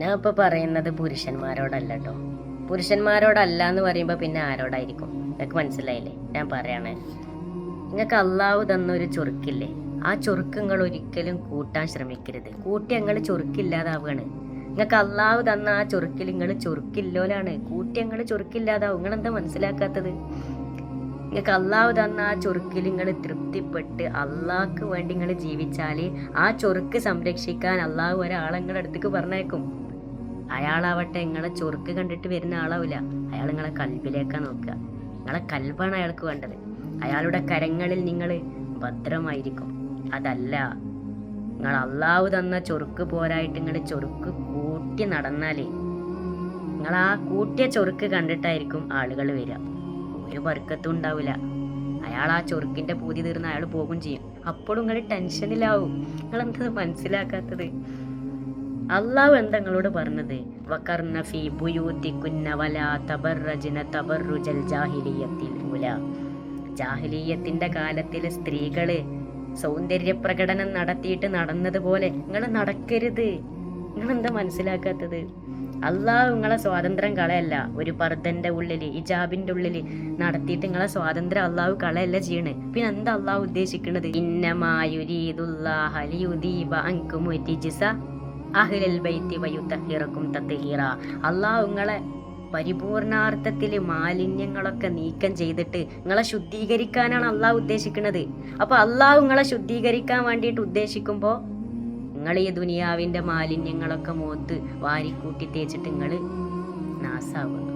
ഞാൻ ഇപ്പൊ പറയുന്നത് പുരുഷന്മാരോടല്ല കേട്ടോ പുരുഷന്മാരോടല്ല എന്ന് പറയുമ്പോൾ പിന്നെ ആരോടായിരിക്കും? നിങ്ങൾക്ക് മനസ്സിലായില്ലേ? ഞാൻ പറയാണ്. നിങ്ങൾക്ക് അള്ളാഹു തന്നൊരു ചൊറുക്കില്ലേ? ആ ചൊറുക്ക് നിങ്ങൾ ഒരിക്കലും കൂട്ടാൻ ശ്രമിക്കരുത്. കൂട്ടി ഞങ്ങൾ ചൊറുക്കില്ലാതാവുകയാണ് നിങ്ങൾക്ക് അള്ളാഹു തന്ന ആ ചൊറുക്കിൽ നിങ്ങൾ ചൊറുക്കില്ലോലാണ്. കൂട്ടി ഞങ്ങൾ ചൊറുക്കില്ലാതാവും. നിങ്ങൾ എന്താ മനസ്സിലാക്കാത്തത്? നിങ്ങൾക്ക് അള്ളാഹു തന്ന ആ ചൊറുക്കിൽ നിങ്ങൾ തൃപ്തിപ്പെട്ട് അള്ളാഹ്ക്ക് വേണ്ടി നിങ്ങൾ ജീവിച്ചാൽ ആ ചൊറുക്ക് സംരക്ഷിക്കാൻ അള്ളാഹു ഒരാളെ നിങ്ങളുടെ അടുത്തേക്ക് പറഞ്ഞേക്കും അയാളാവട്ടെ നിങ്ങളെ ചൊറുക്ക് കണ്ടിട്ട് വരുന്ന ആളാവില്ല അയാൾ നിങ്ങളെ കൽബിലേക്കാ നോക്കുക. നിങ്ങളെ കൽബാണ് അയാൾക്ക് വേണ്ടത്. അയാളുടെ കരങ്ങളിൽ നിങ്ങൾ ഭദ്രമായിരിക്കും. അതല്ല നിങ്ങൾ അള്ളാഹു തന്ന ചൊറുക്ക് പോരായിട്ട് നിങ്ങൾ ചൊറുക്ക് കൂട്ടി നടന്നാലേ നിങ്ങൾ ആ കൂട്ടിയ ചൊറുക്ക് കണ്ടിട്ടായിരിക്കും ആളുകൾ വരിക. ഒരു ബർക്കത്തും ഉണ്ടാവില്ല അയാൾ ആ ചൊറുക്കിന്റെ പൂതി തീർന്ന് അയാൾ പോകും ചെയ്യും. അപ്പോഴും നിങ്ങൾ ടെൻഷനിലാവും നിങ്ങൾ മനസ്സിലാക്കാത്തത്? അള്ളാഹു എന്തങ്ങളോട് പറഞ്ഞത്? ജാഹിലീയത്തിന്റെ കാലത്തിലെ സ്ത്രീകൾ സൗന്ദര്യ പ്രകടനം നടത്തിയിട്ട് നടന്നതുപോലെ നിങ്ങൾ നടക്കരുത്. നിങ്ങൾ എന്താ മനസ്സിലാക്കാത്തത്? അള്ളാഹു നിങ്ങളെ സ്വാതന്ത്ര്യം കളയല്ല. ഒരു പർദ്ദന്റെ ഉള്ളിൽ ഇജാബിന്റെ ഉള്ളിൽ നടത്തിയിട്ട് നിങ്ങളെ സ്വാതന്ത്ര്യം അള്ളാഹു കളയല്ല ചെയ്യണ്. പിന്നെ എന്താ അള്ളാഹു ഉദ്ദേശിക്കുന്നത് അള്ളാഹു നിങ്ങളെ പരിപൂർണാർത്ഥത്തിൽ മാലിന്യങ്ങളൊക്കെ നീക്കം ചെയ്തിട്ട് നിങ്ങളെ ശുദ്ധീകരിക്കാനാണ് അള്ളാഹ് ഉദ്ദേശിക്കുന്നത് അപ്പൊ അള്ളാഹു നിങ്ങളെ ശുദ്ധീകരിക്കാൻ വേണ്ടിയിട്ട് ഉദ്ദേശിക്കുമ്പോ നിങ്ങൾ ഈ ദുനിയാവിന്റെ മാലിന്യങ്ങളൊക്കെ മോത്ത് വാരിക്കൂട്ടി തേച്ചിട്ട് നിങ്ങൾ നാസാവുക.